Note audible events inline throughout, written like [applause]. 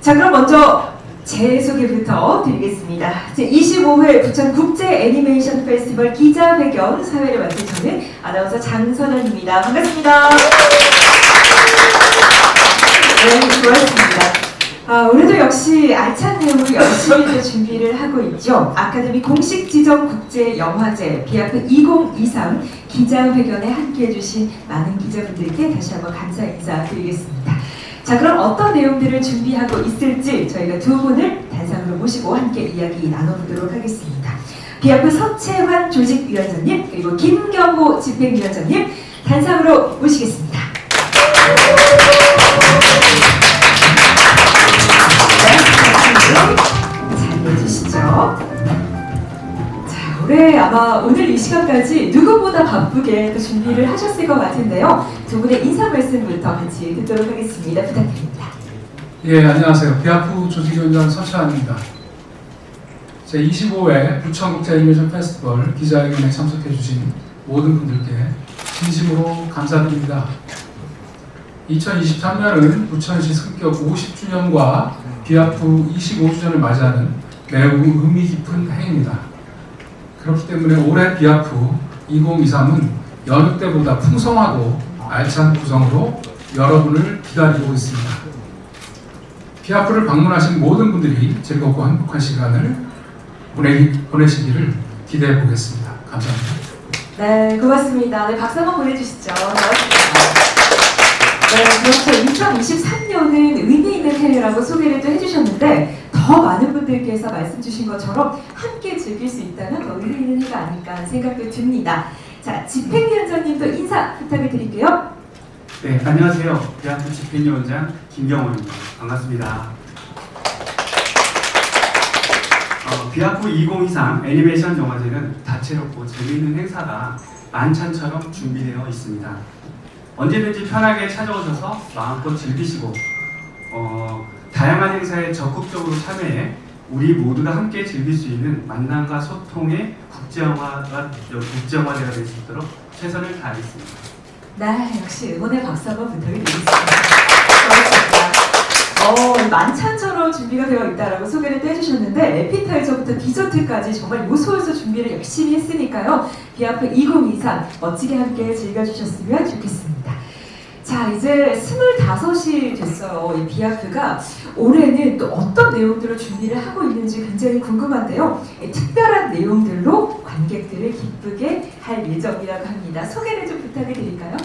자, 그럼 먼저 제 소개부터 드리겠습니다. 제 25회 부천 국제 애니메이션 페스티벌 기자회견 사회를 맡은 저는 아나운서 장선현입니다. 반갑습니다. 네, 고맙습니다. 아, 오늘도 역시 알찬 내용으로 열심히 또 준비를 하고 있죠. 아카데미 공식 지정 국제 영화제 비아프 2023 기자회견에 함께해 주신 많은 기자분들께 다시 한번 감사 인사드리겠습니다. 자, 그럼 어떤 내용들을 준비하고 있을지 저희가 두 분을 단상으로 모시고 함께 이야기 나눠보도록 하겠습니다. 비아프 서채환 조직위원장님 그리고 김경호 집행위원장님 단상으로 모시겠습니다. 아마 오늘 이 시간까지 누구보다 바쁘게 또 준비를 하셨을 것 같은데요. 두 분의 인사 말씀부터 같이 듣도록 하겠습니다. 부탁드립니다. 예, 안녕하세요. 비아프 조직위원장 서채환입니다. 제 25회 부천국제 애니메이션 페스티벌 기자회견에 참석해주신 모든 분들께 진심으로 감사드립니다. 2023년은 부천시 승격 50주년과 비아프 25주년을 맞이하는 매우 의미 깊은 해입니다. 그렇기 때문에 올해 비아프 2023은 여느 때보다 풍성하고 알찬 구성으로 여러분을 기다리고 있습니다. 비아프를 방문하신 모든 분들이 즐겁고 행복한 시간을 보내, 보내시기를 기대해 보겠습니다. 감사합니다. 네, 고맙습니다. 네, 박수 한번 보내주시죠. 고맙습니다. 네, 그렇죠. 2023년은 의미 있는 해라고 소개를 또 해주셨는데 더 많은 분들께서 말씀 주신 것처럼 함께 즐길 수 있다면 더 의미 있는 해가 아닐까 하는 생각도 듭니다. 자, 집행위원장님도 인사 부탁을 드릴게요. 네, 안녕하세요. 대학부 집행위원장 김경호입니다. 반갑습니다. 어, 비아프 2023 애니메이션 영화제는 다채롭고 재미있는 행사가 만찬처럼 준비되어 있습니다. 언제든지 편하게 찾아오셔서 마음껏 즐기시고 어, 다양한 행사에 적극적으로 참여해 우리 모두가 함께 즐길 수 있는 만남과 소통의 국제영화가 국제영화제가 될 수 있도록 최선을 다하겠습니다. 네, 역시 응원의 박수 한번 부탁드리겠습니다. 어, 만찬처럼 준비가 되어 있다라고 소개를 또 해주셨는데 에피타이저부터 디저트까지 정말 요소요소 준비를 열심히 했으니까요. 비아프 2023 멋지게 함께 즐겨주셨으면 좋겠습니다. 자, 이제 25이 됐어요. 이 비아프가 올해는 또 어떤 내용들을 준비를 하고 있는지 굉장히 궁금한데요. 이 특별한 내용들로 관객들을 기쁘게 할 예정이라고 합니다. 소개를 좀 부탁을 드릴까요?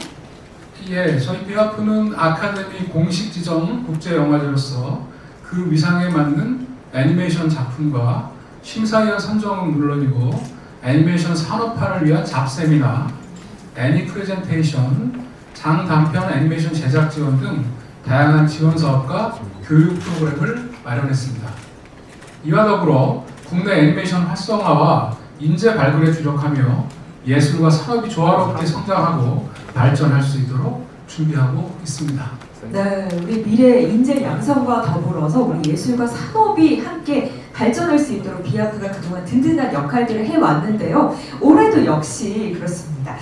예, 저희 비아프는 아카데미 공식 지정 국제 영화제로서 그 위상에 맞는 애니메이션 작품과 심사위원 선정은 물론이고 애니메이션 산업화를 위한 잡세미나, 애니 프레젠테이션, 장 단편 애니메이션 제작 지원 등 다양한 지원 사업과 교육 프로그램을 마련했습니다. 이와 더불어 국내 애니메이션 활성화와 인재 발굴에 주력하며 예술과 산업이 조화롭게 성장하고 발전할 수 있도록 준비하고 있습니다. 네, 우리 미래 인재 양성과 더불어서 우리 예술과 산업이 함께 발전할 수 있도록 비아프가 그동안 든든한 역할들을 해왔는데요. 올해도 역시 그렇습니다.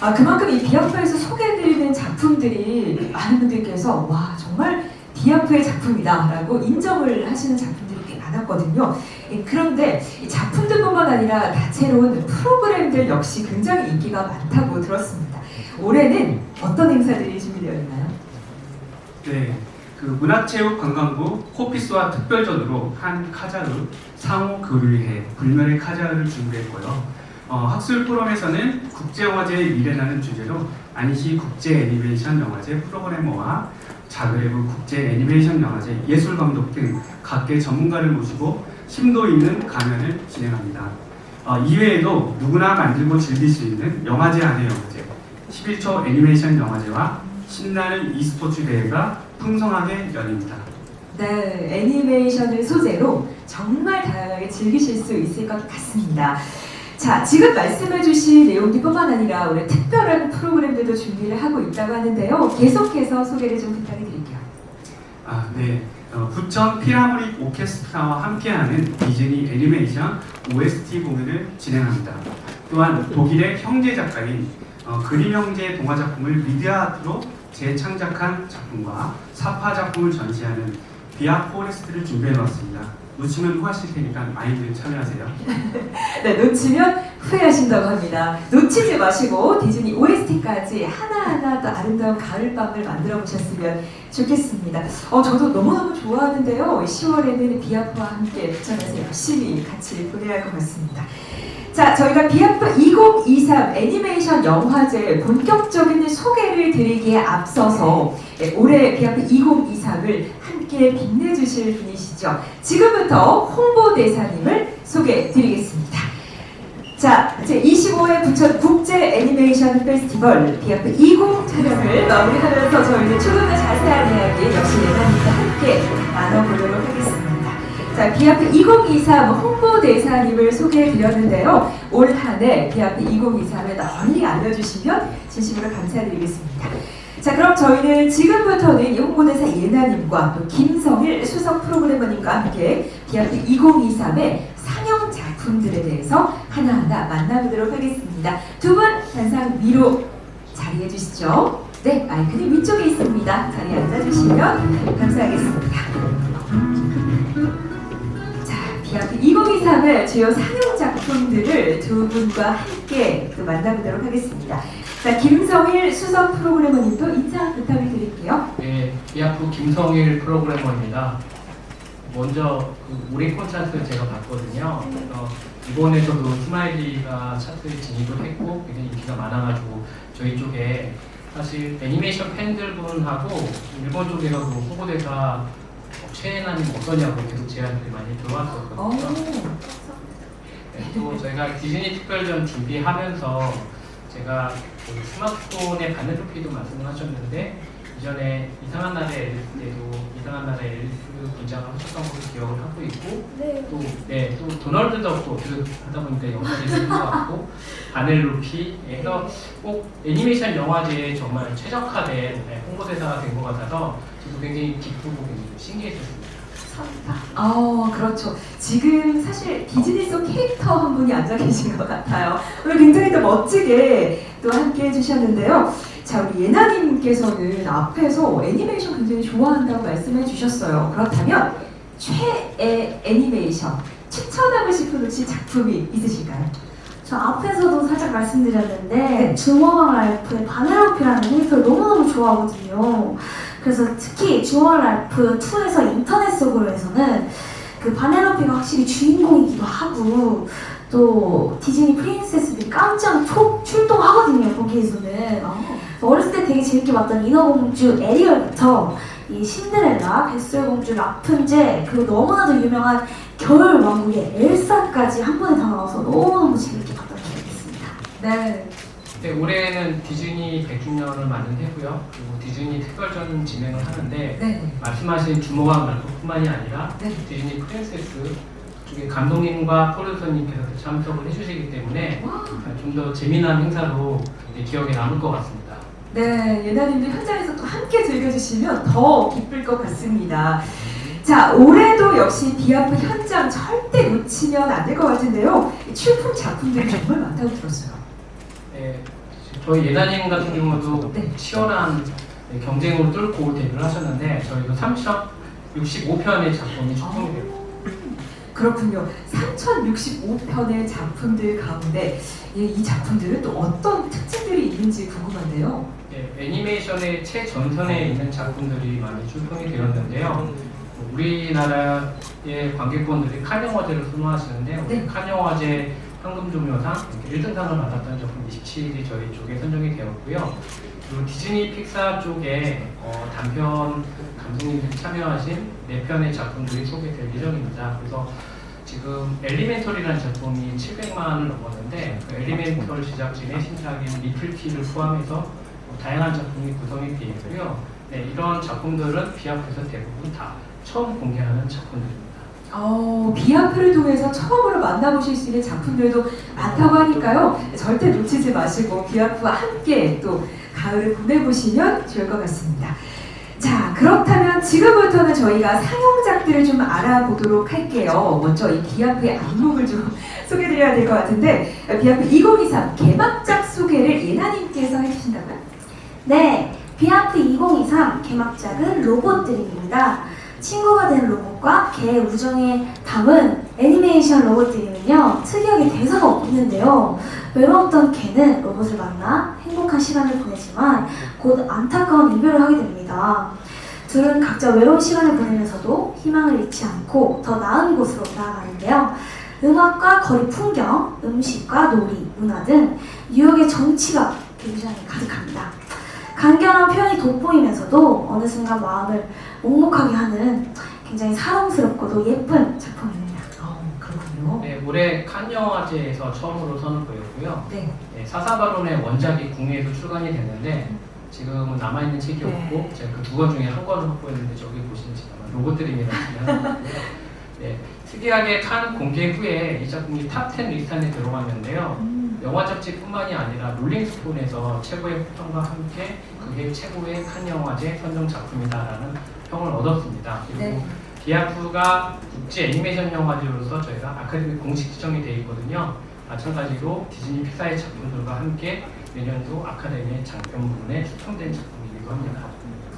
아, 그만큼 이 비아프에서 소개해드리는 작품들이 많은 분들께서 와 정말 비아프의 작품이다라고 인정을 하시는 작품들이 꽤 많았거든요. 예, 그런데 이 작품들뿐만 아니라 다채로운 프로그램들 역시 굉장히 인기가 많다고 들었습니다. 올해는 어떤 행사들이 준비되어 있나요? 네, 그 문화체육관광부 코피스와 특별전으로 한 카자흐 상호 교류회 불멸의 카자흐를 준비했고요. 어, 학술 포럼에서는 국제영화제의 미래라는 주제로 안시 국제 애니메이션 영화제 프로그래머와 자그레브 국제 애니메이션 영화제 예술 감독 등 각계 전문가를 모시고 심도 있는 강연을 진행합니다. 어, 이외에도 누구나 만들고 즐길 수 있는 영화제 안의 영화제, 11초 애니메이션 영화제와 신나는 e스포츠 대회가 풍성하게 열립니다. 네, 애니메이션을 소재로 정말 다양하게 즐기실 수 있을 것 같습니다. 자, 지금 말씀해주신 내용들뿐만 아니라 올해 특별한 프로그램들도 준비를 하고 있다고 하는데요. 계속해서 소개를 좀 부탁드릴게요. 아, 네. 어, 부천 피라모닉 오케스트라와 함께하는 디즈니 애니메이션 OST 공연을 진행합니다. 또한 독일의 형제 작가인 어, 그림 형제 동화 작품을 미디어 아트로 재창작한 작품과 사파 작품을 전시하는 비아 포레스트를 준비해 놓았습니다. 놓치면 후하실 테니까 많이들 참여하세요. [laughs] 네, 놓치면 후회하신다고 합니다. 놓치지 마시고 디즈니 OST까지 하나하나 또 아름다운 가을밤을 만들어 보셨으면 좋겠습니다. 어, 저도 너무너무 좋아하는데요. 10월에는 비아프와 함께 부천에서 열심히 같이 보내야 할 것 같습니다. 자, 저희가 비아프 2023 애니메이션 영화제 본격적인 소개를 드리기에 앞서서 네, 올해 비아프 2023을 함께 빛내주실 분이시죠. 지금부터 홍보대사님을 소개해 드리겠습니다. 자, 제 25회 부천 국제 애니메이션 페스티벌 비아프 20 촬영을 마무리하면서 저희는 조금 더 자세한 이야기 역시 예나님과 함께 나눠보도록 하겠습니다. 자, 비아프 2023 홍보대사님을 소개해 드렸는데요. 올 한 해 비아프 2023을 널리 알려주시면 진심으로 감사드리겠습니다. 자, 그럼 저희는 지금부터는 이 홍보대사 예나님과 또 김성일 수석 프로그래머님과 함께 비아프 2023의 상영 작품들에 대해서 하나하나 만나보도록 하겠습니다. 두 분 단상 위로 자리해 주시죠. 네, 마이크는 위쪽에 있습니다. 자리에 앉아주시면 감사하겠습니다. 자, 비아프 2023의 주요 상영 작품들을 두 분과 함께 또 만나보도록 하겠습니다. 자, 김성일 수석 프로그래머님도 인사 부탁을 드릴게요. 네, 비아프 김성일 프로그래머입니다. 먼저 그 올해 콘서트 제가 봤거든요. 그래서 이번에서도 스마일리가 차트에 진입을 했고 굉장히 인기가 많아가지고 저희 쪽에 사실 애니메이션 팬들분하고 일본 쪽에서도 홍보대사 최애나님 어떠냐고 계속 제안들이 많이 어, 들어왔었거든요. 네, 또 저희가 디즈니 특별전 준비하면서 제가 그 스마트폰의 바늘 높이도 말씀하셨는데 이전에 이상한 나라의 앨리스 때도 이상한 나라의 앨리스 분장을 하셨던 걸로 기억을 하고 있고 또, 네, 또 도널드 덕도 그 하다 보니까 영상이 있는 것 같고 바늘 높이 해서 꼭 애니메이션 영화제에 정말 최적화된 네, 홍보대사가 된 것 같아서 저도 굉장히 기쁘고 굉장히 신기했었습니다. 어, 그렇죠. 지금 사실 디즈니 속 캐릭터 한 분이 앉아 계신 것 같아요. 오늘 굉장히 또 멋지게 또 함께 해주셨는데요. 자, 우리 예나님께서는 앞에서 애니메이션 굉장히 좋아한다고 말씀해 주셨어요. 그렇다면 최애 애니메이션 추천하고 싶은 혹시 작품이 있으실까요? 저 앞에서도 살짝 말씀드렸는데 주먹왕 랄프의 바네로피라는 캐릭터를 너무너무 좋아하거든요. 그래서 특히 랄프 2에서 인터넷 속으로 해서는 그 바네로피가 확실히 주인공이기도 하고 또 디즈니 프린세스들이 깜짝 초, 출동하거든요 거기에서는 어렸을 때 되게 재밌게 봤던 인어공주 에리얼부터 이 신데렐라, 뱃솔공주, 라푼젤 그리고 너무나도 유명한 겨울 왕국의 엘사까지 한 번에 다 나와서 너무너무 재밌게 봤던 기억이 있습니다. 네. 네, 올해는 디즈니 100주년을 맞는 해고요. 그리고 디즈니 특별전 진행을 하는데 네. 말씀하신 주모왕 말뿐만이 아니라 네. 디즈니 프린세스 쪽에 감독님과 프로듀서님께서 참석을 해주시기 때문에 와. 좀더 재미난 행사로 기억에 남을 것 같습니다. 네, 예나님들 현장에서 또 함께 즐겨주시면 더 기쁠 것 같습니다. 자, 올해도 역시 비아프 현장 절대 놓치면 안 될 것 같은데요. 출품 작품들이 정말 많다고 들었어요. 네, 저희 예나님 같은 경우도 네. 치열한 네, 경쟁으로 뚫고 데뷔를 하셨는데 저희도 3,065편의 작품이 출품이 되고 그렇군요. 3065편의 작품들 가운데 예, 이 작품들은 또 어떤 특징들이 있는지 궁금한데요. 네, 애니메이션의 최전선에 있는 작품들이 많이 출품이 되었는데요. 우리나라의 관객분들이 칸 영화제를 선호하시는데 네. 칸 영화제 황금조명상 1등상을 받았던 작품 27일이 저희 쪽에 선정이 되었고요. 그리고 디즈니 픽사 쪽에 어, 단편 감독님들이 참여하신 네 편의 작품들이 소개될 예정입니다. 그래서 지금 엘리멘털이라는 작품이 700만을 넘었는데 그 엘리멘털 제작진의 신작인 리플티를 포함해서 어, 다양한 작품이 구성이 되어 있고요. 네, 이런 작품들은 비합해서 대부분 다 처음 공개하는 작품들입니다. 어, 비아프를 통해서 처음으로 만나보실 수 있는 작품들도 많다고 하니까요. 절대 놓치지 마시고 비아프와 함께 또 가을을 보내보시면 좋을 것 같습니다. 자, 그렇다면 지금부터는 저희가 상영작들을 좀 알아보도록 할게요. 먼저 이 비아프의 안목을 좀 [laughs] 소개드려야 될 것 같은데, 비아프 2023 개막작 소개를 예나님께서 해주신다고요? 네, 비아프 2023 개막작은 로봇들입니다. 친구가 된 로봇과 개의 우정에 담은 애니메이션 로봇들이면요 특이하게 대사가 없는데요. 외로웠던 개는 로봇을 만나 행복한 시간을 보내지만 곧 안타까운 이별을 하게 됩니다. 둘은 각자 외로운 시간을 보내면서도 희망을 잃지 않고 더 나은 곳으로 나아가는데요. 음악과 거리 풍경, 음식과 놀이, 문화 등 뉴욕의 정치가 뮤지션에 가득합니다. 간결한 표현이 돋보이면서도 어느 순간 마음을 먹먹하게 하는 굉장히 사랑스럽고도 예쁜 작품입니다. 어, 그렇군요. 네, 올해 칸 영화제에서 처음으로 선보였고요. 네. 네, 사사바론의 원작이 국내에도 출간이 됐는데 지금은 남아 있는 책이 네. 없고 제가 그 두 권 중에 한 권을 확보했는데 저기 보시면 아마 로봇들입니다. [laughs] 네, 특이하게 칸 공개 후에 이 작품이 탑 10 리스트 안에 들어갔는데요. 음. 영화 잡지뿐만이 아니라 롤링스톤에서 최고의 평과 함께 그게 최고의 칸 영화제 선정 작품이다라는 평을 얻었습니다. 그리고 네. 비아프가 국제 애니메이션 영화제로서 저희가 아카데미 공식 지정이 되어 있거든요. 마찬가지로 디즈니 픽사의 작품들과 함께 내년도 아카데미의 장편 부분에 수상된 작품이기도 합니다.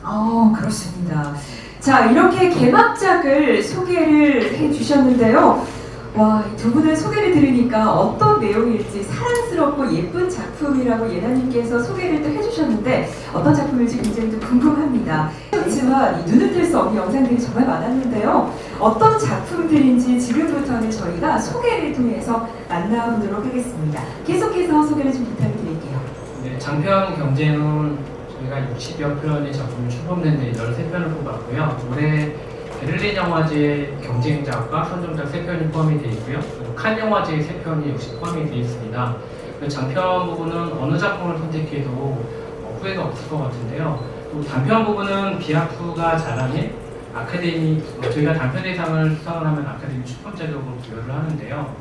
어, 그렇습니다. 자, 이렇게 개막작을 소개를 해 주셨는데요. 와, 이두 분의 소개를 들으니까 어떤 내용일지 사랑스럽고 예쁜 작품이라고 예나님께서 소개를 또 해주셨는데 어떤 작품일지 굉장히 또 궁금합니다. 그렇지만 이 눈을 뗄 수 없는 영상들이 정말 많았는데요. 어떤 작품들인지 지금부터는 저희가 소개를 통해서 만나보도록 하겠습니다. 계속해서 소개를 좀 부탁드릴게요. 네, 장편 경쟁은 저희가 60여 편의 작품이 출품됐는데 13편을 뽑았고요. 올해 베를린 영화제 경쟁작과 선정작 3편이 포함이 되어 있고요. 그리고 칸 영화제 3편이 역시 포함이 되어 있습니다. 그 장편 부분은 어느 작품을 선택해도 어, 후회가 없을 것 같은데요. 또 단편 부분은 비아프가 잘하는 아카데미, 어, 저희가 단편 대상을 수상을 하면 아카데미 출품 자격으로 부여를 하는데요.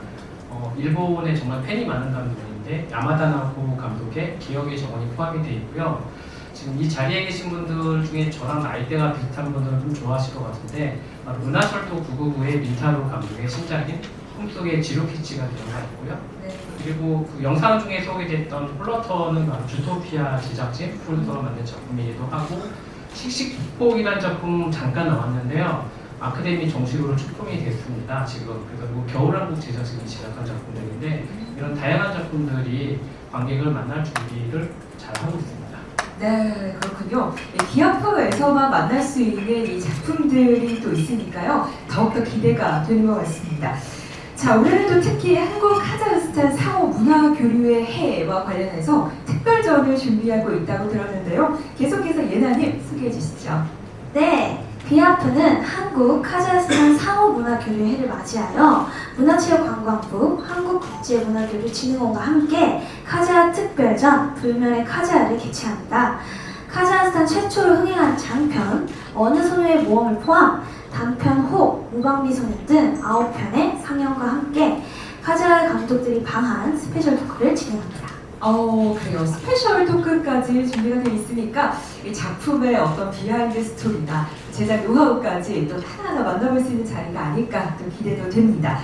어, 일본에 정말 팬이 많은 감독인데 야마다 나오코 감독의 기억의 정원이 포함이 되어 있고요. 지금 이 자리에 계신 분들 중에 저랑 나이대가 비슷한 분들은 좀 좋아하실 것 같은데 바로 문화철도 999의 민타로 감독의 신작인 꿈속의 지로키치가 들어가 있고요. 네. 그리고 그 영상 중에 소개됐던 폴러터는 바로 주토피아 제작진 프로듀서가 만든 작품이기도 하고 씩씩폭이라는 작품 잠깐 나왔는데요. 아카데미 정식으로 출품이 됐습니다. 지금 그래서 뭐 겨울왕국 제작진이 제작한 작품들인데 이런 다양한 작품들이 관객을 만날 준비를 잘 하고 있습니다. 네, 그렇군요. 이 기아프에서만 만날 수 있는 이 작품들이 또 있으니까요. 더욱더 기대가 되는 것 같습니다. 자, 올해는 또 특히 한국 카자흐스탄 상호 문화 교류의 해와 관련해서 특별전을 준비하고 있다고 들었는데요. 계속해서 예나님 소개해 주시죠. 네, 비아프는 한국 카자흐스탄 상호문화교류회를 맞이하여 문화체육관광부, 한국국제문화교류진흥원과 함께 카자흐 특별전 불멸의 카자흐를 개최합니다. 카자흐스탄 최초로 흥행한 장편 어느 소녀의 모험을 포함 단편 호, 무방비 소년 등 9편의 상영과 함께 카자흐 감독들이 방한 스페셜 토크를 진행합니다. 어, 그래요. 스페셜 토크까지 준비가 되어 있으니까 이 작품의 어떤 비하인드 스토리나 제작 노하우까지 또 하나하나 만나볼 수 있는 자리가 아닐까 또 기대도 됩니다.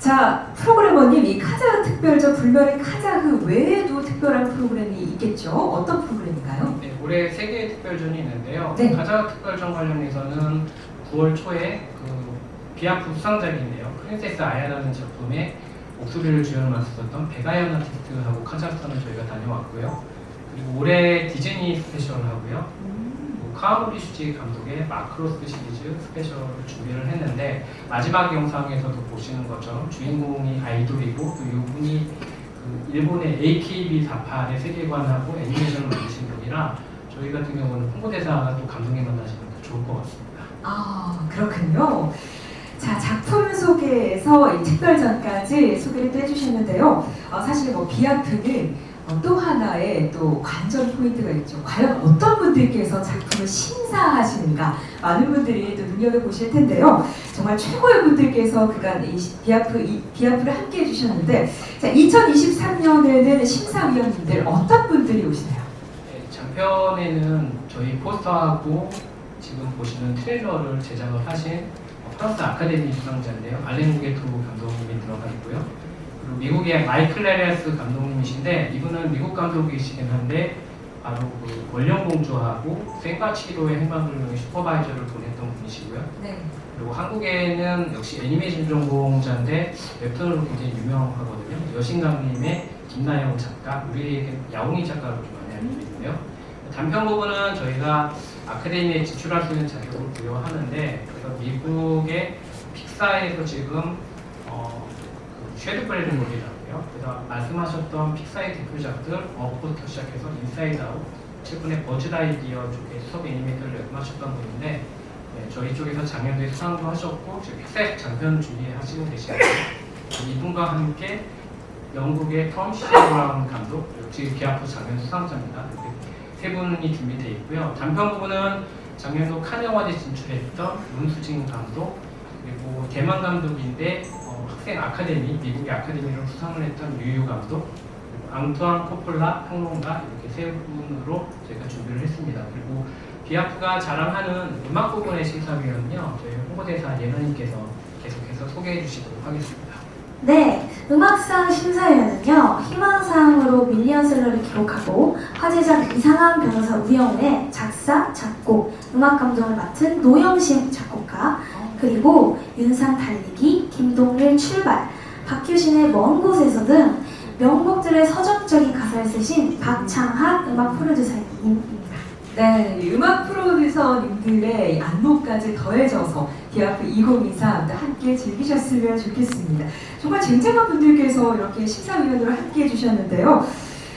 자, 프로그래머님, 이 카자흐 특별전 불멸의 카자흐 외에도 특별한 프로그램이 있겠죠? 어떤 프로그램인가요? 네, 올해 세 개의 특별전이 있는데요. 네. 가장 특별전 관련해서는 9월 초에 그 비아프 수상작인데요. 프린세스 아야라는 작품에 목소리를 주연을 맡았었던 베가연 아티스트하고 카자흐스탄을 저희가 다녀왔고요. 그리고 올해 디즈니 스페셜을 하고요. 그리고 카와모리 슈지 감독의 마크로스 시리즈 스페셜을 준비를 했는데 마지막 영상에서도 보시는 것처럼 주인공이 아이돌이고 또 이분이 그 일본의 AKB48의 세계관하고 애니메이션을 만드신 분이라 저희 같은 경우는 홍보대사가 또 감독님 만나시면 더 좋을 것 같습니다. 아, 그렇군요. 자, 작품 소개에서 이 특별전까지 소개를 또 해주셨는데요. 어, 사실 뭐 비아프는 어, 또 하나의 또 관전 포인트가 있죠. 과연 어떤 분들께서 작품을 심사하시는가 많은 분들이 또 눈여겨보실 텐데요. 정말 최고의 분들께서 그간 이 시- 비아프, 이 비아프를 함께 해주셨는데 자, 2023년에는 심사위원님들 어떤 분들이 오시나요? 네, 장편에는 저희 포스터하고 지금 보시는 트레일러를 제작을 하신 어, 프랑스 아카데미 수상자인데요. 알렌 구게토 감독님이 들어가 있고요. 그리고 미국의 마이클 레리아스 감독님이신데 이분은 미국 감독이시긴 한데 바로 그 원령공주하고 생가치로의 행방불명의 슈퍼바이저를 보냈던 분이시고요. 네. 그리고 한국에는 역시 애니메이션 전공자인데 웹툰으로 굉장히 유명하거든요. 여신강님의 김나영 작가, 우리에게 야옹이 작가로 좀 많이 알려져 있고요. 단편 부분은 저희가 아카데미에 지출할 수 있는 자격을 부여하는데 그래서 미국의 픽사에서 지금 어, 그 쉐드 브래드볼이라고요. 그래서 말씀하셨던 픽사의 대표작들 업부터 시작해서 인사이드 아웃, 최근에 버즈라이디어 쪽에 수업 애니메이터를 연구하셨던 분인데 네, 저희 쪽에서 작년도에 수상도 하셨고 지금 픽사에서 장편 준비하시고 계시는데 이분과 함께 영국의 톰 시브라운 감독, 지금 기아프 장면 수상자입니다. 세 분이 준비되어 있고요. 단편 부분은 작년도 칸 영화제 진출했던 문수진 감독, 그리고 대만 감독인데 어, 학생 아카데미, 미국의 아카데미로 수상을 했던 유유 감독, 그리고 앙투안 코폴라 평론가 이렇게 세 분으로 저희가 준비를 했습니다. 그리고 비아프가 자랑하는 음악 부분의 심사위원은요, 저희 홍보대사 예나님께서 계속해서 소개해 주시도록 하겠습니다. 네, 음악상 심사위원은요, 희망사항으로 밀리언셀러를 기록하고 화제작 이상한 변호사 우영우의 작사, 작곡, 음악 감독을 맡은 노영심 작곡가, 그리고 윤상 달리기, 김동률 출발, 박효신의 먼 곳에서 등 명곡들의 서정적인 가사를 쓰신 박창학 음악 프로듀서님입니다. 네, 이 음악 프로듀서님들의 안무까지 더해져서 디아프 2023 함께 즐기셨으면 좋겠습니다. 정말 쟁쟁한 분들께서 이렇게 심사위원으로 함께 해주셨는데요.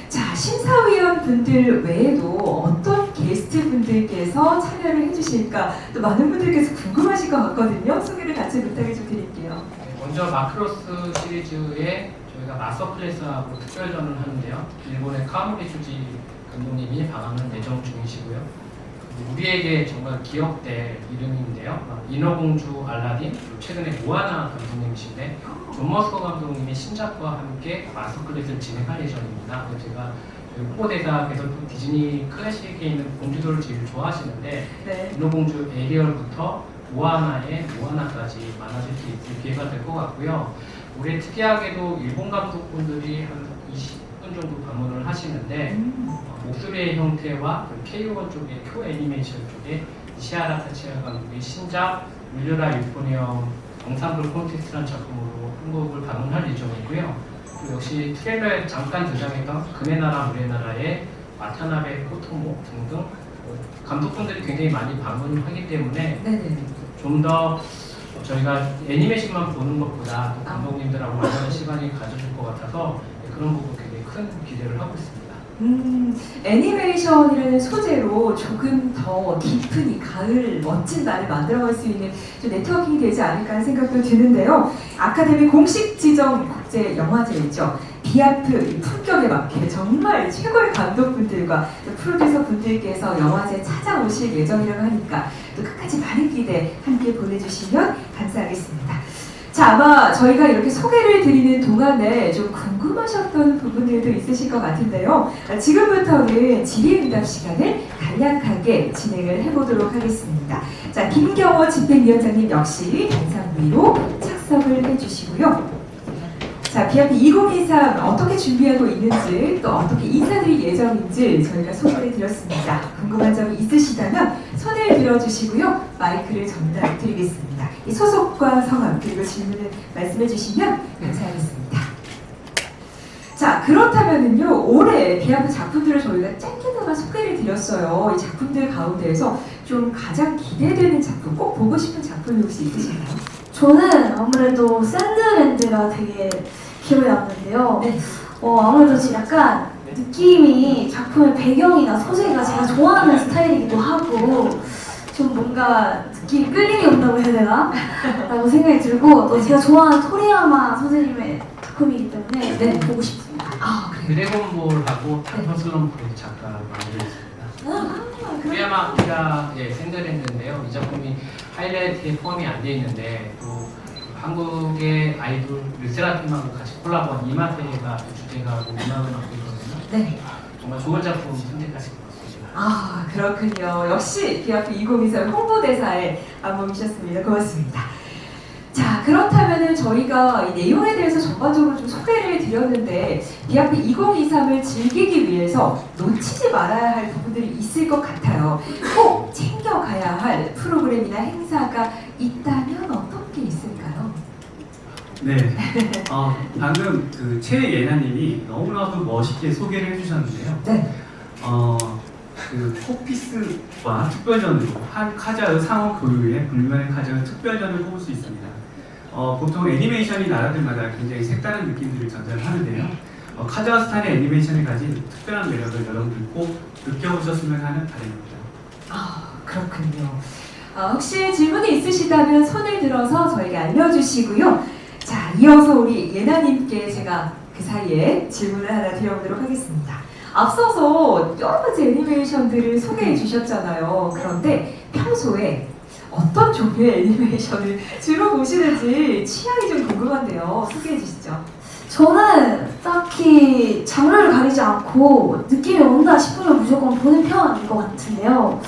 자, 심사위원 분들 외에도 어떤 게스트 분들께서 참여를 해주실까 또 많은 분들께서 궁금하실 것 같거든요. 소개를 같이 부탁을 좀 드릴게요. 네, 먼저 마크로스 시리즈에 저희가 마서 클래스하고 특별전을 하는데요. 일본의 카와모리 슈지 감독님이 방한을 예정 중이시고요. 우리에게 정말 기억될 이름인데요. 어, 인어공주 알라딘, 최근에 모아나 감독님이신데 존 머스커 감독님이 신작과 함께 마서 클래스를 진행할 예정입니다. 제가 저희 홍보대사께서 또 디즈니 클래식에 있는 공주들을 제일 좋아하시는데 네. 인어공주 에리얼부터 모아나의 모아나까지 만나실 수 있을 기회가 될 것 같고요. 올해 특이하게도 일본 감독분들이 한 20분 정도 방문을 하시는데 음, 어, 목소리의 형태와 그 K1 쪽의 쿄 애니메이션 쪽에 이시아라 타치야 감독의 신작 울려라 유포니엄 엉상블 콘테스트라는 작품으로 한국을 방문할 예정이고요. 또 역시 트레일러에 잠깐 등장했던 금의 나라 물의 나라의 와타나베 코토모 등등 어, 감독분들이 굉장히 많이 방문하기 때문에. 좀 더 저희가 애니메이션만 보는 것보다 또 감독님들하고 만나는 시간이 가져줄 것 같아서 그런 부분 굉장히 큰 기대를 하고 있습니다. 음, 애니메이션이라는 소재로 조금 더 깊은 이 가을 멋진 날을 만들어갈 수 있는 좀 네트워킹이 되지 않을까 하는 생각도 드는데요. 아카데미 공식 지정 국제 영화제이죠. 비아프 이 품격에 맞게 정말 최고의 감독분들과 또 프로듀서 분들께서 영화제 찾아오실 예정이라고 하니까 또 끝까지 많은 기대 함께 보내주시면 감사하겠습니다. 자, 아마 저희가 이렇게 소개를 드리는 동안에 좀 궁금하셨던 부분들도 있으실 것 같은데요. 아, 지금부터는 질의응답 시간을 간략하게 진행을 해보도록 하겠습니다. 자, 김경호 집행위원장님 역시 단상 위로 착석을 해주시고요. 자, 비아프 2023 어떻게 준비하고 있는지 또 어떻게 인사드릴 예정인지 저희가 소개를 드렸습니다. 궁금한 점이 있으시다면 손을 들어주시고요. 마이크를 전달 드리겠습니다. 이 소속과 성함 그리고 질문을 말씀해 주시면 감사하겠습니다. 자, 그렇다면은요, 올해 비아프 작품들을 저희가 짧게나마 소개를 드렸어요. 이 작품들 가운데에서 좀 가장 기대되는 작품, 꼭 보고 싶은 작품이 혹시 있으신가요? 저는 아무래도 샌드랜드가 되게 기억에 남는데요. 네. 어, 아무래도 지금 약간 느낌이 작품의 배경이나 소재가 제가 좋아하는 스타일이기도 하고 좀 뭔가 느낌이 끌림이 온다고 해야 되나? [laughs] 라고 생각이 들고 또 제가 좋아하는 토리야마 선생님의 작품이기 때문에 네. 꼭 보고 싶습니다. 아, 그래요? 드래곤볼하고 단퍼슬럼프의 작가가 만들었습니다. 아, 그럼 우리야마 키라 예, 샌드랜드인데요. 이 작품이 하이라이트에 포함이 안 돼 있는데 또 한국의 아이돌 르세라핌하고 같이 콜라보한 이마세가 주제가고 음악을 맡고 있거든요. 네. 정말 좋은 작품 선택하신 것 같습니다. 아, 그렇군요. 역시 비아프 2023 홍보대사의 안목이셨습니다. 고맙습니다. 자, 그렇다면은 저희가 이 내용에 대해서 전반적으로 좀 소개를 드렸는데 비아프 2023을 즐기기 위해서 놓치지 말아야 할 부분들이 있을 것 같아요. 꼭 챙겨가야 할 프로그램이나 행사가 있다면? 네. 어, 방금 그 최예나님이 너무나도 멋있게 소개를 해주셨는데요. 네. 어, 그 코피스와 특별전으로 한 카자의 상호 교류의 불면의 카자의 특별전을 뽑을 수 있습니다. 어, 보통 애니메이션이 나라들마다 굉장히 색다른 느낌들을 전달하는데요. 어, 카자흐스탄의 애니메이션이 가진 특별한 매력을 여러분들 꼭 느껴보셨으면 하는 바람입니다. 아 그렇군요. 아, 혹시 질문이 있으시다면 손을 들어서 저에게 알려주시고요. 자 이어서 우리 예나님께 제가 그 사이에 질문을 하나 드려보도록 하겠습니다. 앞서서 여러 가지 애니메이션들을 소개해 주셨잖아요. 그런데 평소에 어떤 종류의 애니메이션을 주로 보시는지 취향이 좀 궁금한데요. 소개해 주시죠. 저는 딱히 장르를 가리지 않고 느낌이 온다 싶으면 무조건 보는 편인 것 같은데요.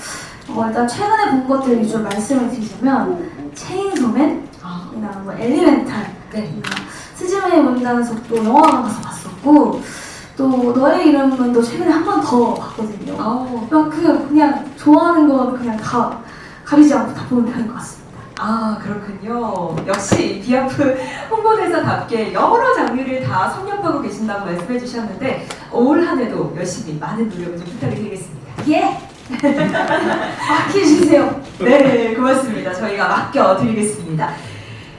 어, 일단 최근에 본 것들 위주로 말씀을 드리자면 체인소맨이나 아, 뭐 엘리멘탈 네. 스즈메의 문단은 속도 영화관 가서 봤었고 또 너의 이름은 또 최근에 한 번 더 봤거든요. 어, 그만큼 그냥 좋아하는 건 그냥 다 가리지 않고 다 보는 편인 것 같습니다. 아 그렇군요. 역시 비아프 홍보대사답게 여러 장르를 다 섭렵하고 계신다고 말씀해 주셨는데 올 한해도 열심히 많은 노력을 좀 부탁드리겠습니다. 예! [laughs] 맡겨주세요. 네, 고맙습니다. 저희가 맡겨드리겠습니다.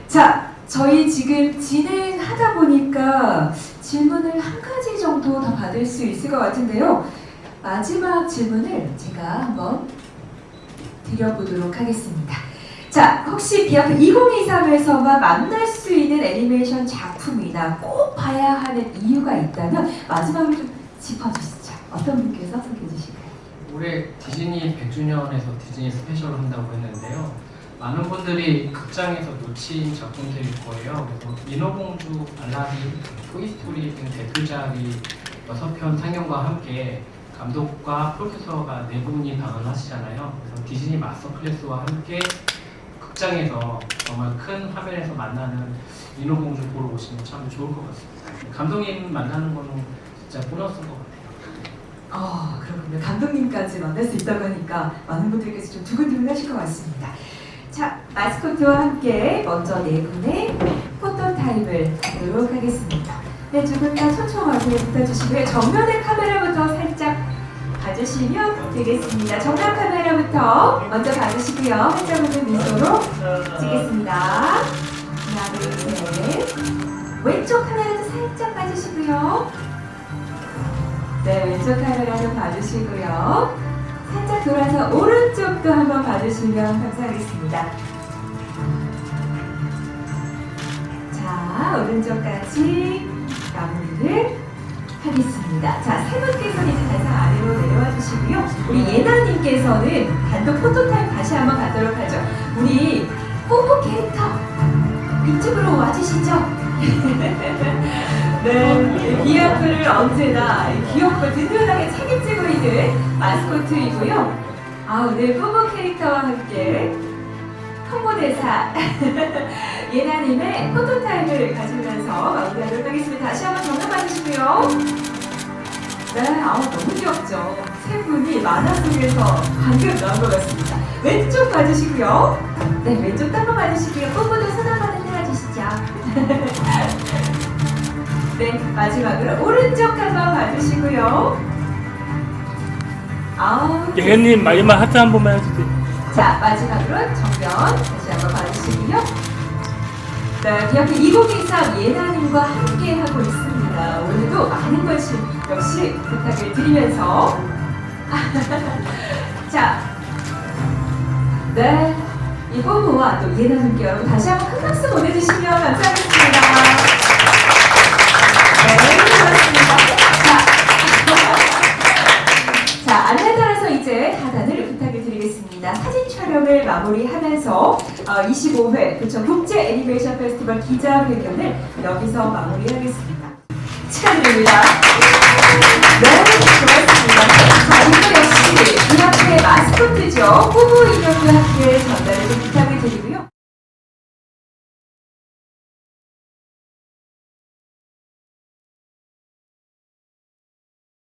자, 저희 지금 진행하다 보니까 질문을 한 가지 정도 더 받을 수 있을 것 같은데요. 마지막 질문을 제가 한번 드려보도록 하겠습니다. 자, 혹시 비아프 2023에서만 만날 수 있는 애니메이션 작품이나 꼭 봐야 하는 이유가 있다면 마지막으로 좀 짚어주시죠. 어떤 분께서 소개해 주실까요? 올해 디즈니 100주년에서 디즈니 스페셜을 한다고 했는데요. 많은 분들이 극장에서 놓친 작품들일 거예요. 그래서 인어공주, 알라딘, 토이스토리 등 대표작이 6편 상영과 함께 감독과 프로듀서가 네 분이 방한하시잖아요. 그래서 디즈니 마스터 클래스와 함께 극장에서 정말 큰 화면에서 만나는 인어공주 보러 오시면 참 좋을 것 같습니다. 감독님 만나는 거는 진짜 보너스인 것 같아요. 아 그렇군요. 감독님까지 만날 수 있다고 하니까 많은 분들께서 좀 두근두근 하실 것 같습니다. 자, 마스코트와 함께 먼저 네 분의 포토 타임을 하도록 하겠습니다. 네, 두분다 초청하게 붙어주시고요. 정면의 카메라부터 살짝 봐주시면 되겠습니다. 정면 카메라부터 먼저 봐주시고요. 살짝 웃는 미소로 찍겠습니다. 하나, 둘, 셋. 왼쪽 카메라도 살짝 봐주시고요. 네, 왼쪽 카메라 좀 봐주시고요. 살짝 돌아서 오른쪽도 한번 봐주시면 감사하겠습니다. 자, 오른쪽까지 마무리를 하겠습니다. 자, 세 분께서는 이제 단상 아래로 내려와 주시고요. 우리 예나님께서는 단독 포토타임 다시 한번 가도록 하죠. 우리 뽀뽀 캐릭터 이쪽으로 와주시죠. [laughs] 네, 비아프를 언제나 귀엽고 든든하게 책임지고 있는 마스코트이고요. 아, 오늘 뽀뽀 캐릭터와 함께 홍보대사 [laughs] 예나님의 포토타임을 가지면서 마무리하도록 하겠습니다. 다시 한번 정면 봐주시고요. 네, 아우 너무 귀엽죠. 세 분이 만화 속에서 방금 나온 것 같습니다. 왼쪽 봐주시고요. 네, 왼쪽 한번 봐주시고요. 손 한번 흔들어주시죠. 네, 마지막으로 오른쪽 한번 봐주시고요. 아우. 영현님 마지막 하트 한 번만 해주세요. 자, 마지막으로 정면 다시 한번 봐주시고요. 네, 비아프 2023 예나님과 함께 하고 있습니다. 오늘도 많은 관심 역시 부탁을 드리면서 [laughs] 자, 네, 이 뽀뽀와 또 예나님께 여러분 다시 한번 큰 박수 보내주시면 감사하겠습니다. 촬영을 마무리하면서 25회 부천 국제 애니메이션 페스티벌 기자회견을 여기서 마무리하겠습니다. 축하드립니다. 네, 좋았습니다. 자, 이분 역시 이 학교의 마스코트죠. 꾸부 인형과 함께 전달을 좀 부탁을 드리고요.